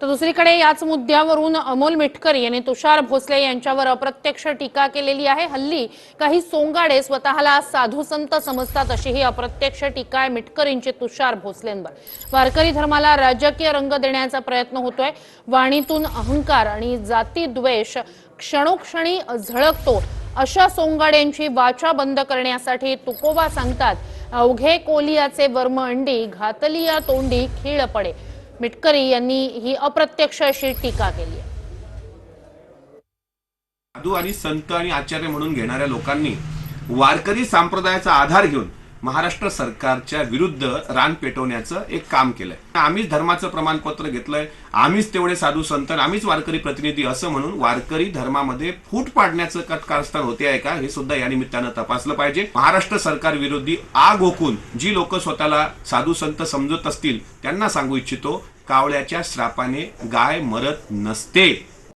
तर दुसरीकडे याच मुद्द्यावरून अमोल मिटकरी यांनी तुषार भोसले यांच्यावर अप्रत्यक्ष टीका केलेली आहे. हल्ली काही सोंगाडे स्वतःला साधू संत समजतात अशी ही अप्रत्यक्ष टीका आहे मिटकरींची तुषार भोसलेंवर. वारकरी धर्माला राजकीय रंग देण्याचा प्रयत्न होतोय. वाणीतून अहंकार आणि जाती द्वेष क्षणोक्षणी झळकतो. अशा सोंगाड्यांची वाचा बंद करण्यासाठी तुकोबा सांगतात अवघे कोलियाचे वर्म अंडी घातलिया तोंडी खीळ पडे. मिटकरी यांनी ही अप्रत्यक्ष अशी टीका केली आहे. साधू आणि संत आणि आचार्य म्हणून घेणाऱ्या लोकांनी वारकरी संप्रदायाचा आधार घेऊन महाराष्ट्र सरकारच्या विरुद्ध रान पेटवण्याचं एक काम केलंय. आम्हीच धर्माचं प्रमाणपत्र घेतलंय आम्हीच तेवढे साधू संत आम्हीच वारकरी प्रतिनिधी असं म्हणून वारकरी धर्मामध्ये फूट पाडण्याचं कट कारस्थान होते आहे का हे सुद्धा या निमित्तानं तपासलं पाहिजे. महाराष्ट्र सरकार विरोधी आग ओकून जी लोक स्वतःला साधू संत समजत असतील त्यांना सांगू इच्छितो कावळ्याच्या श्रापाने गाय मरत नसते.